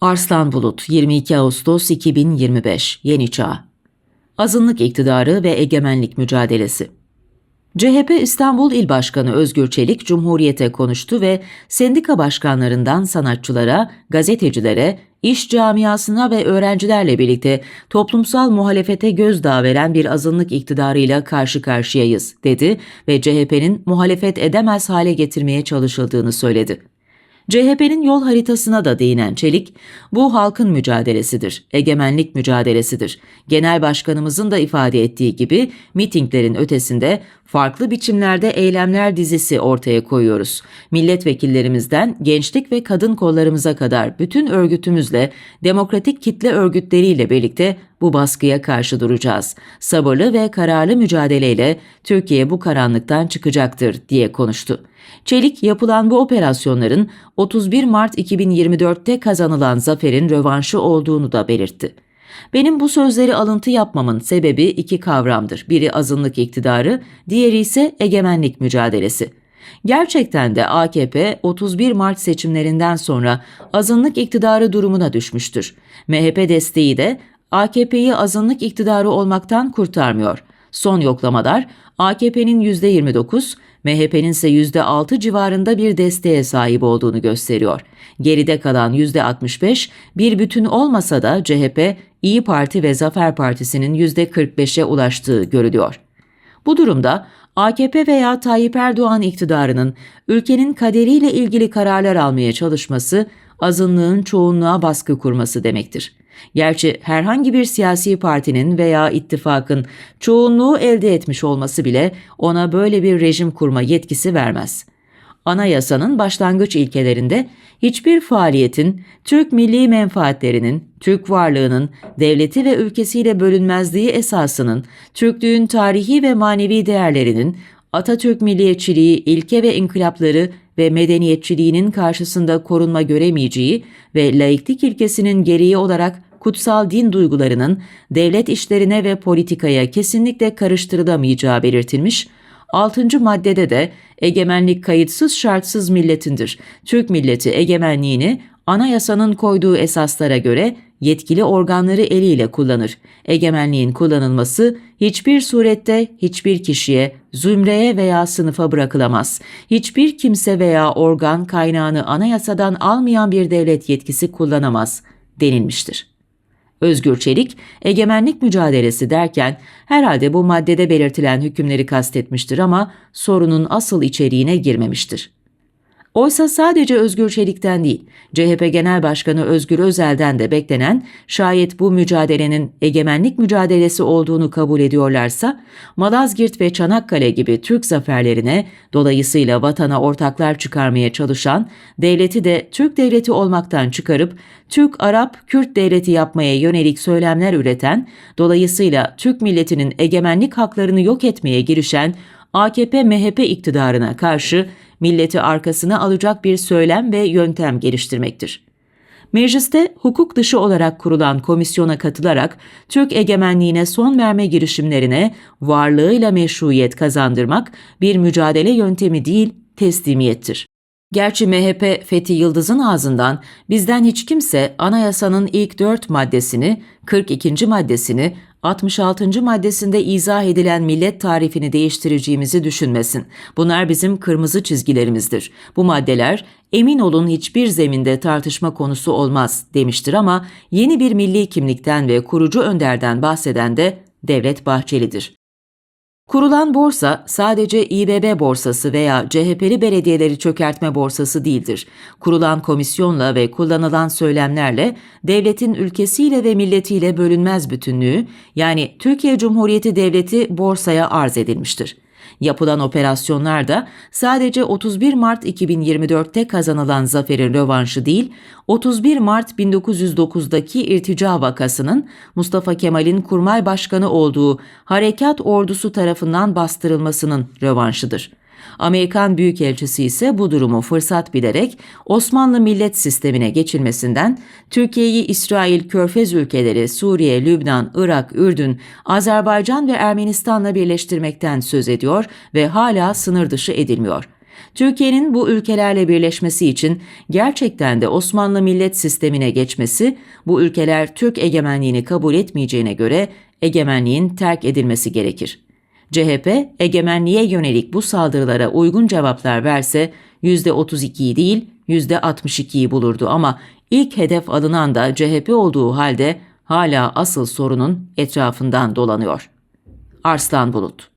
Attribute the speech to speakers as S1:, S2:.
S1: Arslan Bulut 22 Ağustos 2025 Yeni Çağ Azınlık iktidarı ve egemenlik mücadelesi CHP İstanbul İl Başkanı Özgür Çelik Cumhuriyete konuştu ve sendika başkanlarından sanatçılara, gazetecilere, iş camiasına ve öğrencilerle birlikte toplumsal muhalefete gözdağı veren bir azınlık iktidarıyla karşı karşıyayız dedi ve CHP'nin muhalefet edemez hale getirmeye çalışıldığını söyledi. CHP'nin yol haritasına da değinen Çelik, bu halkın mücadelesidir, egemenlik mücadelesidir. Genel başkanımızın da ifade ettiği gibi mitinglerin ötesinde farklı biçimlerde eylemler dizisi ortaya koyuyoruz. Milletvekillerimizden gençlik ve kadın kollarımıza kadar bütün örgütümüzle, demokratik kitle örgütleriyle birlikte bu baskıya karşı duracağız. Sabırlı ve kararlı mücadeleyle Türkiye bu karanlıktan çıkacaktır diye konuştu. Çelik yapılan bu operasyonların 31 Mart 2024'te kazanılan zaferin rövanşı olduğunu da belirtti. Benim bu sözleri alıntı yapmamın sebebi iki kavramdır. Biri azınlık iktidarı, diğeri ise egemenlik mücadelesi. Gerçekten de AKP 31 Mart seçimlerinden sonra azınlık iktidarı durumuna düşmüştür. MHP desteği de AKP'yi azınlık iktidarı olmaktan kurtarmıyor. Son yoklamalar AKP'nin %29, MHP'nin ise %6 civarında bir desteğe sahip olduğunu gösteriyor. Geride kalan %65 bir bütün olmasa da CHP, İyi Parti ve Zafer Partisi'nin %45'e ulaştığı görülüyor. Bu durumda AKP veya Tayyip Erdoğan iktidarının ülkenin kaderiyle ilgili kararlar almaya çalışması azınlığın çoğunluğa baskı kurması demektir. Gerçi herhangi bir siyasi partinin veya ittifakın çoğunluğu elde etmiş olması bile ona böyle bir rejim kurma yetkisi vermez. Anayasanın başlangıç ilkelerinde hiçbir faaliyetin Türk milli menfaatlerinin, Türk varlığının, devleti ve ülkesiyle bölünmezliği esasının, Türklüğün tarihi ve manevi değerlerinin, Atatürk milliyetçiliği, ilke ve inkılapları ve medeniyetçiliğinin karşısında korunma göremeyeceği ve laiklik ilkesinin gereği olarak kutsal din duygularının devlet işlerine ve politikaya kesinlikle karıştırılamayacağı belirtilmiş, 6. maddede de egemenlik kayıtsız şartsız milletindir. Türk milleti egemenliğini anayasanın koyduğu esaslara göre yetkili organları eliyle kullanır. Egemenliğin kullanılması hiçbir surette hiçbir kişiye, zümreye veya sınıfa bırakılamaz. Hiçbir kimse veya organ kaynağını anayasadan almayan bir devlet yetkisi kullanamaz denilmiştir. Özgür Çelik, egemenlik mücadelesi derken herhalde bu maddede belirtilen hükümleri kastetmiştir ama sorunun asıl içeriğine girmemiştir. Oysa sadece Özgür Çelik'ten değil, CHP Genel Başkanı Özgür Özel'den de beklenen şayet bu mücadelenin egemenlik mücadelesi olduğunu kabul ediyorlarsa, Malazgirt ve Çanakkale gibi Türk zaferlerine dolayısıyla vatana ortaklar çıkarmaya çalışan, devleti de Türk devleti olmaktan çıkarıp Türk-Arap, Kürt devleti yapmaya yönelik söylemler üreten, dolayısıyla Türk milletinin egemenlik haklarını yok etmeye girişen AKP-MHP iktidarına karşı milleti arkasına alacak bir söylem ve yöntem geliştirmektir. Mecliste hukuk dışı olarak kurulan komisyona katılarak Türk egemenliğine son verme girişimlerine varlığıyla meşruiyet kazandırmak bir mücadele yöntemi değil, teslimiyettir. Gerçi MHP Fethi Yıldız'ın ağzından bizden hiç kimse anayasanın ilk dört maddesini, 42. maddesini 66. maddesinde izah edilen millet tarifini değiştireceğimizi düşünmesin. Bunlar bizim kırmızı çizgilerimizdir. Bu maddeler emin olun hiçbir zeminde tartışma konusu olmaz demiştir ama yeni bir milli kimlikten ve kurucu önderden bahseden de Devlet Bahçeli'dir. Kurulan borsa sadece İBB borsası veya CHP'li belediyeleri çökertme borsası değildir. Kurulan komisyonla ve kullanılan söylemlerle devletin ülkesiyle ve milletiyle bölünmez bütünlüğü yani Türkiye Cumhuriyeti Devleti borsaya arz edilmiştir. Yapılan operasyonlar da sadece 31 Mart 2024'te kazanılan zaferin rövanşı değil, 31 Mart 1909'daki irtica vakasının Mustafa Kemal'in kurmay başkanı olduğu harekat ordusu tarafından bastırılmasının rövanşıdır. Amerikan Büyükelçisi ise bu durumu fırsat bilerek Osmanlı millet sistemine geçilmesinden Türkiye'yi İsrail, Körfez ülkeleri, Suriye, Lübnan, Irak, Ürdün, Azerbaycan ve Ermenistan'la birleştirmekten söz ediyor ve hala sınır dışı edilmiyor. Türkiye'nin bu ülkelerle birleşmesi için gerçekten de Osmanlı millet sistemine geçmesi, bu ülkeler Türk egemenliğini kabul etmeyeceğine göre egemenliğin terk edilmesi gerekir. CHP, egemenliğe yönelik bu saldırılara uygun cevaplar verse %32'yi değil %62'yi bulurdu ama ilk hedef alınan da CHP olduğu halde hala asıl sorunun etrafından dolanıyor. Arslan Bulut